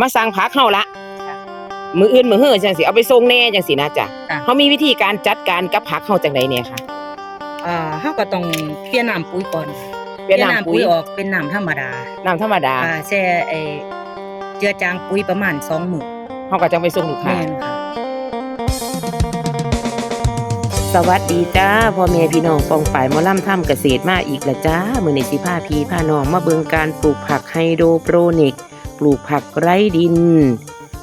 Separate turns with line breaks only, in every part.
มาสั่งพักเฮาละมืออื่นมือเฮือจังสิเอาไปส่งแน่จังสินะจ๊ะ
ค่ะ
เขามีวิธีการจัดการกับผักเฮาจังไดเนี่ยค่ะ
อ่าเฮาก็ต้องเปลี่ยนน้ำปุ๋ยก่อน
เปลี่ยนน้ำปุ๋ย
ออกเป็นน้ำธรรมดา
น้ำธรรมดา
อ่าแช่ไอ้เจือจางปุ๋ยประมาณ2มื้อ
เฮาก็จังไปส่งลูกค้า
แม่นค่ะ
สวัสดีจ้าพ่อแม่พี่น้องปองฝ่ายหมอลำทำเกษตรมาอีกและจ้า มื้อนี้สิพาพี่พาน้องมาเบิ่งการปลูกผักไฮโดรโปรนิก ปลูกผักไร้ดิน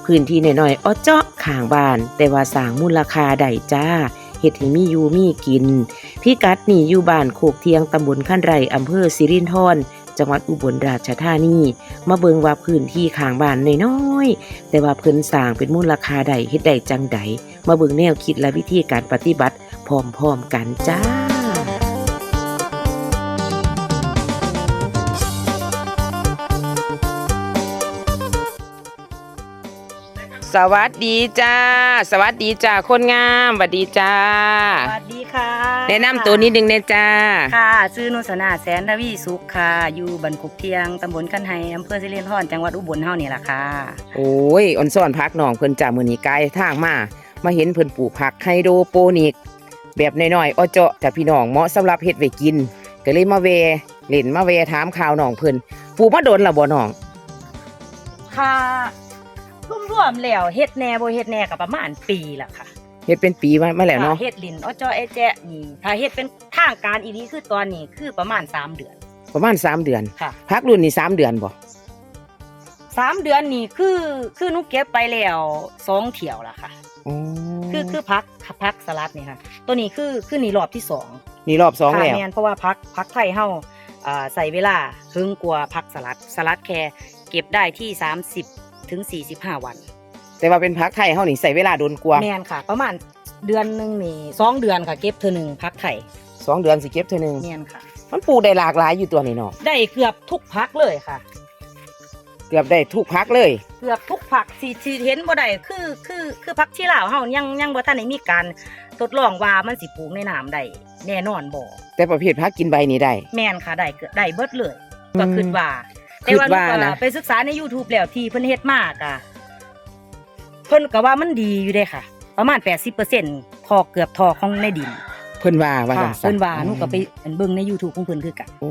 พื้นที่น้อยๆอ้อเจาะข้างบ้าน แต่ว่าสร้างมูลค่าได้จ้าเฮ็ดให้มีอยู่มีกินพี่กัดนี่อยู่บ้านโคกเทียงตำบลขั้นไรอำเภอสิรินธรจังหวัดอุบลราชธานีมาเบิงว่าพื้นที่ข้างบ้านน้อยๆแต่ว่าเพิ่นสร้างเป็นมูลราคาใดเฮ็ดได้จังใดมาเบิงแนวคิดและวิธีการปฏิบัติพร้อมๆกันจ้า สวัสดีจ้า สวัสดีจ้าคนงามสวัสดีจ้า
สวัสดีค่ะ
แนะนำตัวนิดนึงเนี่ยจ้า
ค่ะชื่อนุสนาแสนทวีสุขค่ะ อยู่บ้านกุกเทียงตำบลกันไฮอำเภอสิรินธรจังหวัดอุบลเฮานี่ล่ะค่ะ
โอ้ยอ่อนซ่อนพักน้องเพิ่นจ่ามือนี้กายทางมา มาเห็นเพิ่นปลูกผักไฮโดรโปนิก แบบน้อยๆอ้อเจาะแต่พี่น้องเหมาะสำหรับเฮ็ดไว้กิน ก็เลยมาแวเล่นมาแวถามข่าวน้องเพิ่นปลูกมาโดนและบ่น้อง
ค่ะ รวมๆแล้วเฮ็ดแหน่บ่เฮ็ดแหน่ก็ประมาณปีละค่ะ
เฮ็ดเป็นปีมามาแล้วเนาะ
ถ้เฮ็ดลินอ้อจ้อไอแจ๊ะนี่ถ้าเฮ็ดเป็นทางการอีนี้คือตอนนี้คือประมาณ3เดือน
ประมาณ3เดือน
ค่ะ
พักรุ่นนี้3เดือนบ่
สามเดือนนี่คือคือหนุเก็บไปแล้วสองเที่ยวละค่ะ
อ๋อ
คือคือพักพักสลัดนี่ค่ะ ตัวนี้คือคือนี่รอบที่สอง
นี่รอบสอง
ค่ะ
แล้ว
แม่นเพราะว่าพักพักไทยเฮาอ่าใส่เวลาถึงกว่าพักสลัดสลัดแค่เก็บได้ที่30 ถึง 45 วัน
แต่ว่าเป็นพักไทยเฮานี่ใส่เวลาโดนกว่า
แม่นค่ะ ประมาณเดือนหนึงนี่สองเดือนค่ะเก็บเทื่อหนึงพักไทย
สองเดือนสิเก็บเท่านึง
แม่นค่ะ
มันปลูกได้หลากหลายอยู่ตัวนี่เนาะ
ได้เกือบทุกพักเลยค่ะ
เกือบได้ทุกพักเลย
เกือบทุกผักที่ที่เห็นบ่ได้คือคือคือผักที่ลาวเฮายังยังบ่ทันได้มีการทดลองว่ามันสิปลูกในน้ำได้แน่นอนบ่
แต่ประเภทพักกินใบนี่ได้
แม่นค่ะได้เกือบได้เบิดเลย
อืม
ก็คิดว่า แต่
คิด
ว่า
ว่า
หนูก็
นะ
ไปศึกษาใน YouTube แล้วที่เพิ่นเฮ็ดมากอะเพิ่นก็ว่ามันดีอยู่เด้ค่ะ ประมาณ 80%ทอเกือบทอของในดิน
เพิ่นว่าว่า
ค่ะ
จังซั่
เพิ่นว่าหนูก็ไปเบิ่งใน YouTube ของเพิ่นคือกัน
โอ้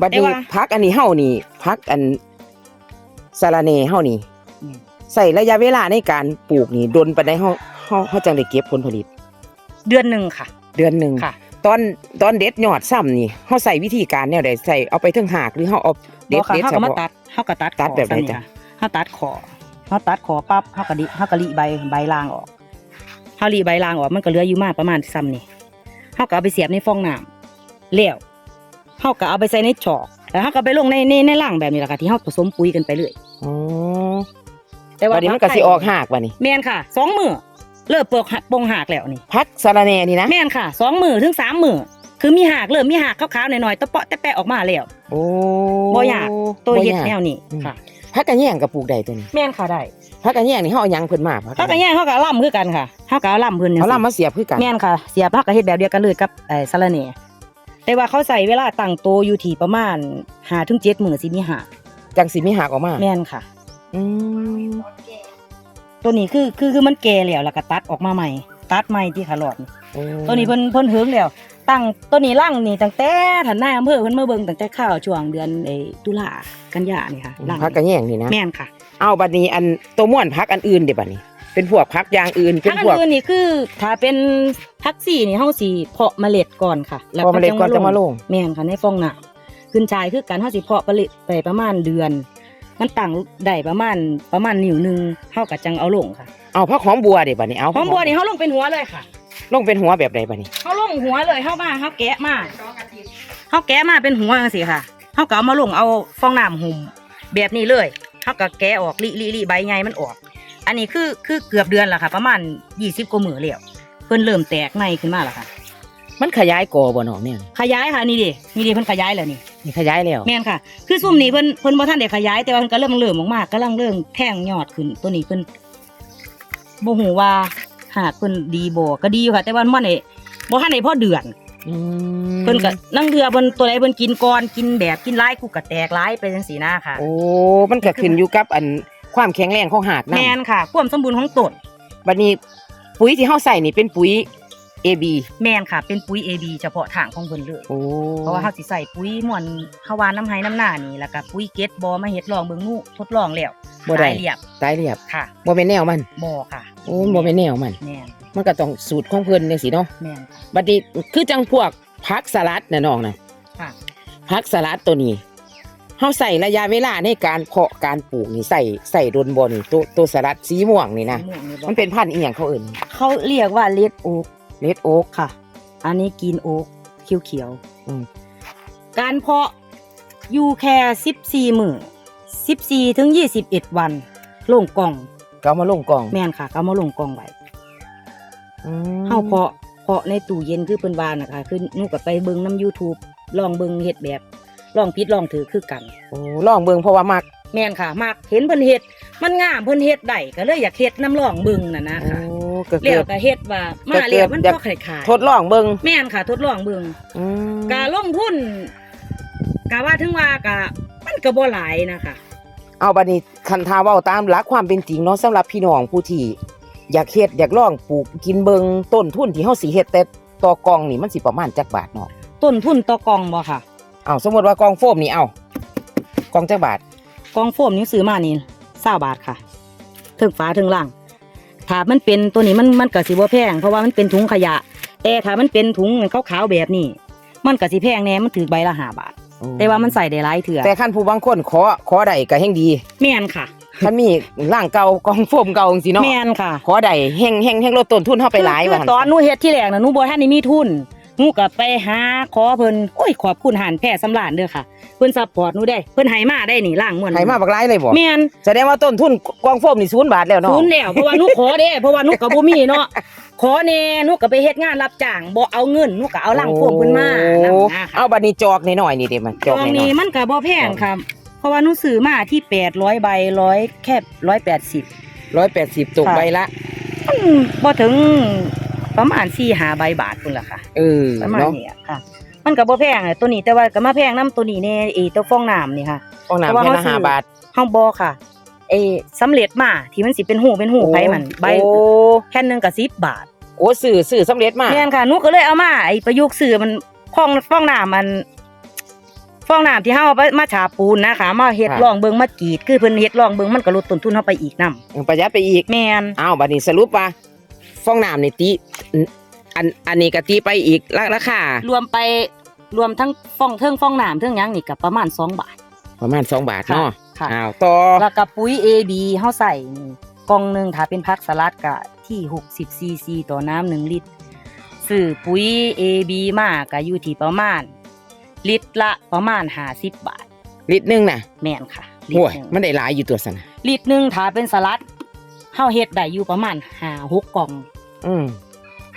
บัด
แต่
นี้
ว่า
พักอันนี้เฮานี่พักอันสาระเนเฮานี่
อืม
ใส่ระยะเวลาในการปลูกนี่ดนปานใดเฮาเฮาเฮาจังได้เก็บผลผลิต
เดือนหนึงค่ะ
เดือนหนึง
ค่ะ
ตอนตอนเด็ดยอดซ้ำนี่เฮาใส่วิธีการแนวใดใส่เอาไปเทั้งหากหรือเฮาเอาเด็
บ่
ด
ค่ะ
เด็ด
เฮา
เฉ
ก็มา
พาะ
ตัดเฮาก็ตัด
ตัดแบบไหน
ขอ
จ๊ะ
ค่ะเฮาตัดขอเฮาตัดขอปั๊บเฮาก็ดิเฮาก็ลิใบใบลางออกเฮาลิใบลางออกมันก็เหลืออยู่มากประมาณซ้ำนี่เฮาก็เอาไปเสียบในฟองน้ำแล้วเฮาก็เอาไปใส่ในจอกแล้วเฮาก็ไปลงในในในล่างแบบนี้แหละค่ะที่เฮาผสมปุ๋ยกันไปเรื่อย
อ๋อ
แต่ว่า
บัดนี้มันก็สิออกหากบัดนี้
แม่นค่ะสองมือ เริ่มเปิกปงหากแล้วนี่
พักสาระเนนี่นะ
แม่นค่ะสองมือถึงสามมือคือมีหากเริ่มมีหากขาวๆหน่อยๆตะเปาะตะแปะออกมาแล้ว
โอ้
บ่ยากตัว
บ่
เฮ็ด
ยาก
แนวนี้
อืม
ค่ะ
พักกันแย่งกับปลูกได้ตัวนี้
แม่นค่ะได้
พักกันแย่งนี่เฮาเอาหยังเพิ่นมาพัก
เฮาก็แย่งเฮาก็เอาล่ำคือกันค่ะเฮาก็เอาล่ำเพิ่นจัง
เอา
ซี้
ล่ำมาเสียบคือกัน
แม่นค่ะเสียบเฮาก็เฮ็ดแบบเดียวกันเลยกับไอ้สะระแหน่แต่ว่าเขาใส่เวลาตั้งโตวอยู่ที่ประมาณ5ถึง7มื้อสิมีหาก
จังสิมีหากออกมา
แม่นค่ะ
อืม
ตัวนี้คือคือคือมันแก่แล้วแล้วก็ตัดออกมาใหม่ ตัดใหม่ที่ขาหลอด
โอ้
ตัวนี้เพิ่นเพิ่นเฮิงแล้ว ตั้งตัวนี้ร่างนี่ตั้งแต่ท่านนายอำเภอเพิ่นมาเบิ่งตั้งแต่ข้าวช่วงเดือนไอ้ตุลากันยานี่ค่ะร่าง
พักกันแย่งนี่นะ
แม่นค่ะ
เอาบัดนี้อันตัวม่วนพักอันอื่นเดี๋ยวบัดนี้ เป็นพวกพักอย่างอื่นเป็
พั
น
กอั
พวก
นอื่นนี่คือ ถ้าเป็นพักซี่นี่เฮาสิเพาะเมล็ดก่อนค่ะ
พอเมล็ดก่อนจะมาลง
แม่นค่ะในฟองน้ำขึ้นชายคือกันเฮาสิเพาะเมล็ดไปประมาณเดือน มันตั้งได้ประมาณประมาณนิ้วหนึงเฮาก็จังเอาลงค่ะ
เอาพักหอมบัวเดี๋ยวบัดนี้เอา
หอมบัวนี่เฮาลงเป็นหัวเลยค่ะ
ลงเป็นหัวแบบใดบัดนี้
เฮาลงหัวเลยเฮามาเฮาแกะมาเฮาแกะมาเป็นหัวจังซี่ค่ะเฮาก็เอามาลงเอาฟองน้ำหุ่มแบบนี้เลยเฮาก็แกะออกลิลิลิใบใหญ่มันออก อันนี้คือคือเกือบเดือนและค่ะ ประมาณ20กว่ามื้อแล้วเพิ่นเริ่มแตกในขึ้นมาแล้วค่ะ
มันขยายกอบ่น้องเนี่ย
ขยายค่ะนี่ดินี่ดิเพิ่นขยายแล้วนี่
นี่ขยายแล้ว
แม่นค่ะ คือซุ่มนี้เพิ่นเพิ่นบ่ทันได้ขยายแต่ว่าเพิ่นก็เริ่มเริ่มออกมากำลังเริ่มแท่งยอดขึ้นตัวนี้เพิ่นบ่ฮู้ว่าหากเพิ่นดีบ่ก็ดีอยู่ค่ะ แต่ว่ามันได้บ่ทันได้พอเดือน
อืม
เพิ่นก็นั่งเรือเพิ่นตัวใดเพิ่นกินก่อนกินแบบกินหลายกูก็แตกหลายไปจังซี่นะค่ะ
โอ้มันก็ขึ้นอยู่กับอันความแข็งแรงของหาก
แม
นำ
นค่ะ ความสมบูรณ์ของต้น
บัดนี้ปุ๋ยที่เฮาใส่นี่เป็นปุ๋ย AB
แมนค่ะ เป็นปุ๋ย AB เฉพาะทางของเพิ่นเลย
โอ้
เพราะว่าเฮาสิใส่ปุ๋ยม่วนเฮาวานน้ำไห้น้ำหน้านี่แล้วก็ปุ๋ยเก็ดบ่มาเฮ็ดลองเบิ่งนู่ทดลองแล้ว
บ่ได้
ตายเรียบ
ตายเรียบ
ค่ะ
บ่แม่นแนวมัน
บ่ค่ะ
โอ้บ่แม่นแนวมัน
แม่น
มันก็ต้องสูตรของเพิ่นจังซี่เนาะ
แม่นค่ะ
บัดนี้คือจังพวกผักสลัดน่ะน้องน่ะ
ค่ะ
ผักสลัดตัวนี้เฮาใส่ระยะเวลาในการเพาะการปลูกนี่ใส่ใส่ดนบ่นี่ตัวตัวสลัดสีม่วงนี่นะ
สีม่วงนี่บ่
มันเป็นพันธุ์อีหยังเขาเอิ้น
เขาเรียกว่าเลดโอ๊ก
เลดโอ๊ก
ค่ะ อันนี้กินโอ๊กเขียว
อืม
ๆการเพาะอยู่แค่14มื้อ14ถึง21วันลงกล่อง
ก็เอามาลงกล่อง
แม่นค่ะก็เอามาลงกล่องไว้
อืม
เฮาเพาะเพาะในตู้เย็นคือเพิ่นว่านะคะคือหนูก็ไปเบิ่งนํ YouTube ลองเบิ่งเฮ็ดแบบลองผิดลองถือคือกัน
โอ้ลองเบิ่งเพราะว่ามัก
แม่นค่ะมากเห็นเพิ่นเฮ็ดมันงามเพิ่นเฮ็ดได้ก็เลยอยากเฮ็ดน้ำลองเบิ่งน่ะนะ
โอ้
ค่ะ
ก็
แล้
เกิ
ว
ด
ก็เฮ็ดว่ามา
ก็เกิด
แล้วมัน
อยาก
ก็ขาย
ทดลองเบิ่ง
ๆแม่นค่ะ ทดลองเบิ่ง
อืม
กะลงทุนกะว่าถึงว่ากะมันก็บ่หลายนะคะ
เอาบัดนี้คันทาเว้าตามหลักความเป็นจริงเนาะสำหรับพี่น้องผู้ที่อยากเฮ็ดอยากลองปลูกกินเบิ่งต้นทุนที่เฮาสิเฮ็ดแต่ต่อกล่องนี่มันสิประมาณจักบาทเนาะ
ต้นทุนต่อกล่องบ่ค่ะ
เอาสมมุติว่ากล่องโฟมนี่เอากล่องจักบาท
กล่องโฟมนี่ซื้อมานี่20บาทค่ะ ถึงฝาถึงล่าง ถ้ามันเป็นตัวนี้มันมันก็สิบ่แพงเพราะว่ามันเป็นถุงขยะ แต่ถ้ามันเป็นถุงขาวๆแบบนี้ มันก็สิแพงแน่มันถือใบละห้าบาท แต่ว่ามันใส่ได้หลายเถื่อ
แต่คันผู้บางคนขอขอได้ก็แฮงดี
แม่นค่ะ
คันมีร่างเก่ากล่องโฟมเก่าจังซี่เนาะ
แม่นค่ะ
ขอได้แฮงแฮงแฮงลดต้นทุนเฮาไปหลาย
คือ
ว่า
คือตอนหนูเฮ็ดที่แรกน่ะหนูบ่ทันได้มีทุน หนูก็ไปหาขอเพิ่นโอ้ยขอบคุณหานแพทย์สำราญเด้อค่ะ เพิ่นซัพพอร์ตหนูได้ เพิ่นให้มาได้นี่ล่างม่วน
ให้มาบักหลายเลยบ่
แม่น
แสดงว่าต้นทุนกล่องโฟมนี่0บาทแล้วเนาะ
ทุนแล้วเพราะว่าหนูขอเด้เพราะว่าหนูก็บ่มีเนาะขอแน่หนูก็ไปเฮ็ดงานรับจ้างบ่เอาเงินหนูก็เอาล่างโฟมเพิ่นมา
โอ้
นำนะค่ะ
เอาบัดนี้จอกน้อยๆนี่เด้มันจ
จ
อ
อกง
น้
นี้
อย
มันก็บ่แพงค่ะเพราะว่าหนูซื้อมาที่800ใบ100แค่180
ๆ180ตก
ค่ะ
ใบละ
มันบ่ถึง ประมาณ4-5ใบบาทพุ่นล่ะค่ะ
เออ
ประมาณ
เนาะ
นี้อะค่ะ มันก็บ่แพงอะตัวนี้แต่ว่าก็มาแพงน้ำตัวนี้แน่ไอ้ตัวฟองน้ำนี่ค่ะ
ห้องน้ำ
แต่ว่า
แค่ละ
เขาซื้อ
5บาท
เฮาบ่ค่ะไอ้สำเร็จมาที่มันสิเป็นหูเป็นหูไผมันใบ
โอ้
แผ่นหนึงก็10บาท
โอ้สื่อสื่อสำเร็จมา
แม่นค่ะหนูก็เลยเอามาไอ้ประยุกต์ซื้อมันฟองฟองน้ำมันฟองน้ำที่เฮาเอาไปมาฉาบปูนนะคะมาเฮ็ดลองเบิ่งมากรีด คือเพิ่นเฮ็ดลองเบิ่งมันก็ลดต้นทุนเฮาไปอีกนํ
ประหยัดไปอีก
แม่น
อ้าวบัดนี้สรุปว่า ฟองน้ำนี่ตีอันอันนี้ก็ตีไปอีกราราคาร
วมไปรวมทั้งฟองเทิงฟองน้ำเทิงหยังนี่ก็ประมาณ2บาท
ประมาณ2บาทเนาะ
ค่ะ
อ้าวต่อ
แล้วก็ปุ๋ย AB เฮาใส่นี่กล่องหนึงถ้าเป็นผักสลัดก็ที่60 cc ต่อน้ำ1ลิตรซื้อปุ๋ย AB มาก็อยู่ที่ประมาณ ลิตรละประมาณ50บาท
ลิตรหนึงน่ะ
แม่นค่ะลิต
โอ้
ร
ย
หนึ่ง
มันได้หลายอยู่ตัวซั่นน่ะ
ลิตรหนึงถ้าเป็นสลัดเฮาเฮ็ดได้อยู่ประมาณ5 6กล่อง
อืม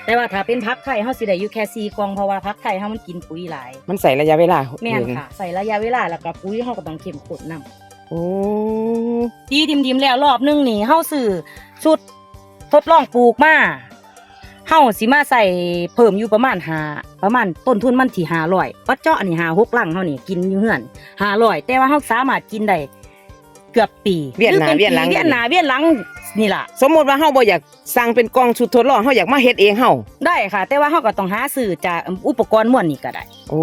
แต่ว่าถ้าเป็นผักไทยเฮาสิได้อยู่แค่4กล่องเพราะว่าผักไทยเฮามันกินปุ๋ยหลาย
มันใส่ระยะเวลา
แม่นค่ะ ใส่ระยะเวลาแล้วก็ปุ๋ยเฮาก็ต้องเข้มข้นนํ
โอ้
ตีทิมๆแล้วรอบหนึงนี่เฮาซื้อชุดทดลองปลูกมาเฮาสิมาใส่เพิ่มอยู่ประมาณ5ประมาณต้นทุนมันที่500ปัจเจาะนี่5 6ลังเฮานี่กินอยู่เฮือน500แต่ว่าเฮาสามารถกินได้ เกือบปี
เวียนหน้า
รือป็
เวียนหลัง
ปีเวียนหน้าเวียนหลังนี่ล่ะ
สมมุติว่าเฮาบ่อยากสั่งเป็นกล่องชุดทดลองเฮาอยากมาเฮ็ดเองเฮา
ได้ค่ะ แต่ว่าเฮาก็ต้องหาซื้อจากอุปกรณ์ม่วนนี่ก็ได้
โอ้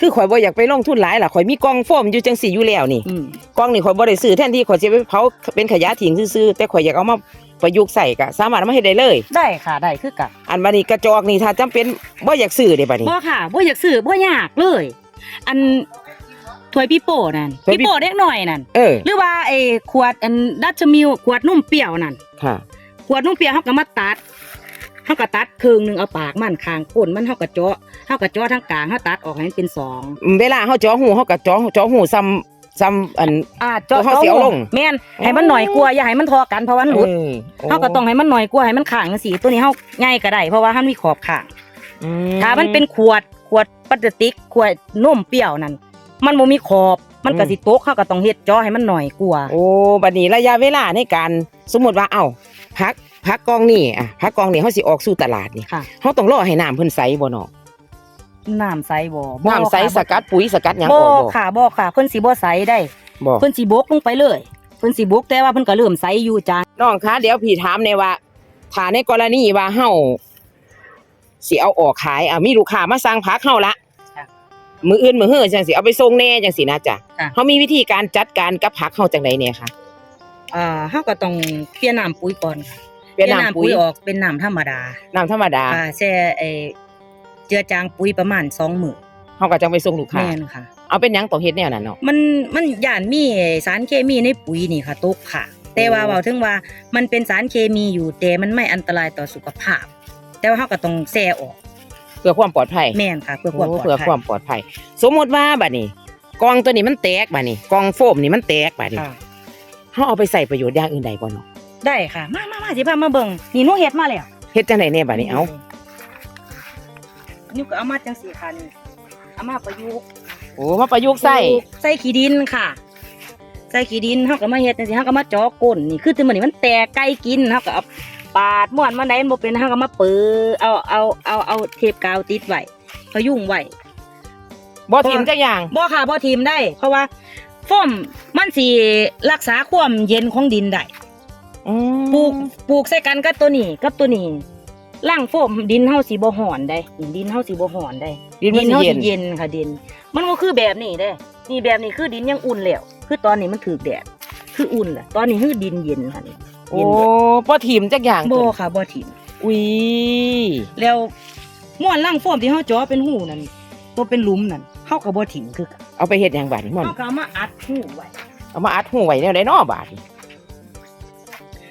คือข่อยบ่อยากไปลงทุนหลายล่ะข่อยมีกล่องโฟมอยู่จังสี่อยู่แล้วนี่
อืม
กล่องนี่ข่อยบ่ได้ซื้อแทนที่ข่อยสิไปเผาเป็นขยะทิ้งซื่อๆแต่ข่อยอยากเอามาประยุกต์ใส่ก็สามารถเอามาเฮ็ดได้เลย
ได้ค่ะได้คือกัน
อันบัดนี้กระจอกนี่ถ้าจำเป็นบ่อยากซื้อเด้บัดนี้
บ่ค่ะบ่อยากซื้อบ่ยากเลย อัน ถ้วยพี่โป้นั่น
ถ้วยพี่
พี่โป้เด็กหน่อยนั่น
เออ
หรือว่าไอ้ขวดอันดัชมิลขวดนุ่มเปรี้ยวนั่น
ค่ะ
ขวดนุ่มเปรี้ยวเฮาก็มาตัดเฮาก็ตัดครึ่งหนึงเอาปากมันข้างก้นมันเฮาก็เจาะเฮาก็เจาะทางกลางเฮาตัดออกให้มันเป็นสอง
เวลาเฮาเจ่อหูเฮาก็เจ่อเจ่อหูซ้ำซ้ำอัน
อ่าเจาะ
ตัวเฮาสิเอาลง
แม่นให้มันหน่อยกลัวาอย่าให้มันทอกันเพราะว่ามันหลุด
ออ
เฮาก็ต้องให้มันหน่อยกลัวาให้มันข้างจังซี่ตัวนี้เฮาง่ายก็ได้เพราะว่ามันมีขอบข้าง
อื
ถ้ามันเป็นขวดขวดพลาสติกขวดนมเปรี้ยวนั่น มันบ่มีขอบ มันก็สิตกเขาก็ต้องเฮ็ดจ้อให้มันหน่อยกลัวา
โอ้บัดนี้ระยะเวลาในการสมมุติว่าเอ้าพักพักกองนี่อะพักกองนี่เฮาสิออกสู่ตลาดนี่
ค่ะ
เฮาต้องรอให้น้ำเพิ่นใสบ่เนาะ
น้ำใสบ่
น้ำใส
ค่ะ
สกัดปุ๋ยสกัดหยัง
บ่
ออกบ่
ค่ะบ่ค่ะเพิ่นสิบ่ใสได้
บ่
เพิ่นสิบกลงไปเลยเพิ่นสิบุกแต่ว่าเพิ่นก็เริ่มใสอยู่จ้า
น้องคะเดี๋ยวพี่ถามในอยว่าถ้าในกรณีว่าเฮาสิเอาออกขายอะมีลูกค้ามาสั่งผักเฮาละ
ค่ะ
มืออื่นมือเฮือจังสิเอาไปส่งแน่จังสินะจ๊ะ
ค่ะ
เฮามีวิธีการจัดการกับผักเฮาจังไดเนี่ยคะ
อ่าเฮาก็ต้องเปลี่ยนน้ำปุ๋ยก่อนค่ะ
เปลี่ยนน้ำปุ๋ย
ออกเป็นน้ำธรรมดา
น้ำธรรมดา
อ่าแช่ไอ้เจือจางปุ๋ยประมาณ2มื้อ
เฮาก็จังไปส่งลูกค้า
แม่นค่ะ
เอาเป็นหยังต้องเฮ็ดแนวนั้นเนาะ
มันมันย่านมีสารเคมีในปุ๋ยนี่ค่ะตกค่ะ แต่ว่า
โอ้
เว้าถึงว่ามันเป็นสารเคมีอยู่แต่มันไม่อันตรายต่อสุขภาพ แต่ว่าเฮาก็ต้องแช่ออก
เพื่อความปลอดภัย
แม่นค่ะ เพื่อความปลอด
โเพื่อ
ภัย
ความปลอดภัย สมมุติว่าบัดนี้กองตัวนี้มันแตกบัดนี้กองโฟมนี่มันแตกบัดนี้
ค่ะ
เฮาเอาไปใส่ประโยชน์อย่างอื่นใดบ่เนาะ
ได้ค่ะ มามามาสิพามาเบิ่งนี่หนูเฮ็ดมาแล้ว
เฮ็ดจังไดแน่บัดนี้เอา
นี่ก็เอามาจังสีค่ะนี่เอามาประยุกต์
โอ้มาประยุกต์ใส่
ใส่ขี้ดินค่ะใส่ขี้ดินเฮาก็มาเฮ็ดจังซี่เฮาก็มาเจาะก้นนี่คือถึงมันนี่มันแตกไก่กินเฮาก็เอา ปาดม่วนมันได้บ่เป็นเฮาก็มาเปิดเอาเอาเอาเอาเทปกาวติดไว้พยุงไว้
บ่ทิมจักอย่าง
บ่ค่ะบ่ทีมได้ เพราะว่าโฟมมันสิรักษาความเย็นของดินได้
อืม
ปลูกปลูกใส่กันกับตัวนี้กับตัวนี้ล่างโฟมดินเฮาสิบ่ห่อนได้ดินเฮาสิบ่ห่อนได้
ดินมัน
เฮา
สิเย็
สิ
น
เย็นค่ะดิน มันก็คือแบบนี้เด้นี่แบบนี้คือดินยังอุ่นแล้วคือตอนนี้มันถือแดดคืออุ่นแหละตอนนี้คือดินเย็นค่ะนี่
โอ้
เย็นเบิด
บ่ทิมจักอย่าง
บ่ค่ะบ่ถิ่ม
อุ้ย
แล้วม่วนล่างโฟมที่เฮาเจ่อเป็นหูนั่นตัวเป็นหลุมนั่นเฮาก็บ่ถิ่มคือกัน
เอาไปเฮ็ดหยังบาดนี้ม่อน
เฮาก็เอามาอัดหูไว้
เอามาอัดหูไว้แนวใดเนาะบาดนี้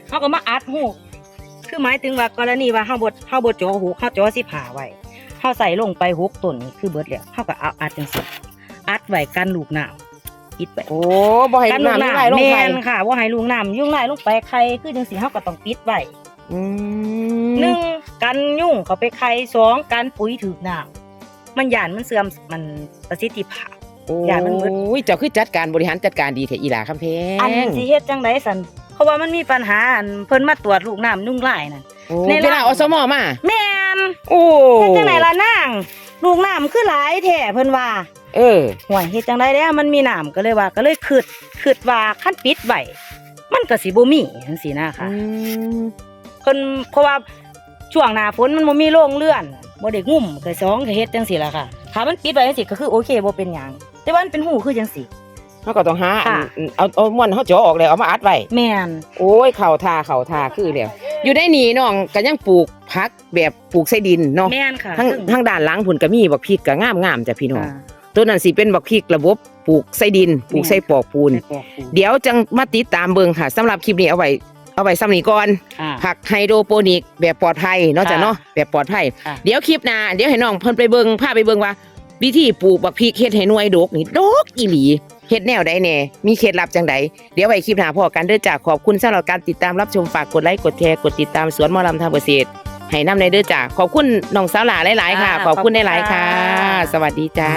เฮาก็มาอัดหูคือหมายถึงว่ากรณีว่าเฮาบ่เฮาบ่เจ่อหูเฮาเจ่อ15ไว้เฮาใส่ลงไปหกต้นนี่คือเบิดแล้วเฮาก็เอาอัดจังซี่อัดไว้กันลูกน้ำ ปิดไว้
โอ้บ่ให้
กัน
ลู
ลู
ก
ก
น้ำ
น้ำ
ไหลลง
แม่
ไป
นค่ะว่าให้ลูกน้ำยุ่งไหลลงไปใครคือจังสีเฮาก็ต้องปิดไว้
อืม
หนึ่งกันยุ่งเขาไปใครสองกันปุ๋ยถือน้ำมันหยานมันเสื่อมมันประสิทธิภาพ
โอ้
อย่ามันมืด
ยเจ้าคือจัดการบริหารจัดการดีแท้อีหลาคำแพง
อันสิเฮ็ดจังไดสันเพราะว่ามันมีปัญหาอันเพิ่นมาตรวจลูกน้ำยุ่งไหลน่ะ
โอ้
ใน
เว
ร้าน
ลาอสมมา
แม่น
โอ้
เฮ็ดจังไดล่ะนางลูกน้ำคือหลายแท้เพิ่นว่า
เออ
ห่วยเฮ็ดจังไดแล้วมันมีน้ำก็เลยว่าก็เลยคิดคิดว่าคันปิดไว้มันก็สิบ่มีจังซี่นะ
อื
คะ
ม
เพิ่นเพราะว่าช่วงหน้าฝนมันบ่มีโรงเลื่อนบ่ได้งุ่มเคยสองก็เฮ็ดจังซี่ล่ะค่ะถ้ามันปิดไว้จังซี่ก็คือโอเคบ่เป็นหยังแต่ว่ามันเป็นหูคือจังซี่
เขาก็ต้องหาอัน
ค่ะ
เอาเอาม่วนเขาเจาะออกแล้วเอามาอัดไว้
แม่น
โอ้ยเข่าทาเข่าทาคือแล้วอยู่ได้นี่น้องก็ยังปลูกผักแบบปลูกใส่ดินเนาะ
แม่นค่ะ
ทั้ง
ซึ่
ทั้งด้านหลังผุนก็มีบักพริกก็งามงามๆจ้ะพี่น้อง
ค่ะ
ตัวนั้นสิเป็นบักพริกระบบปลูกใส่ดินปลูกใส่ปอกปูน
ใส่ปอกปู
เดี๋ยวจังมาติดตามเบิ่งค่ะสำหรับคลิปนี้เอาไว้เอาไว้ซ้ำนี้ก่อน
อ่า
ผักไฮโดรโปนิกแบบปลอดภัยเนาะจ้ะ
ค่ะ
เนาะแบบปลอดภัย
ค่ะ
เดี๋ยวคลิปหน้าเดี๋ยวให้น้องเพิ่นไปเบิ่งพาไปเบิ่งว่า วิธีปลูกบักพริกเฮ็ดให้หน่วยดกนี่ดกอีหลีเฮ็ดแนวใดแน่มีเคล็ดลับจังใดเดี๋ยวไว้คลิปหน้าพอกันเด้อจ้ะขอบคุณสำหรับการติดตามรับชมฝากกดไลค์กดแชร์กดติดตามสวนหมอลำทางเกษตรให้นำในเด้อจ้ะขอบคุณน้องสาวหลาหลายๆค่ะ ขอบคุณหลายๆค่ะ สวัสดีจ้า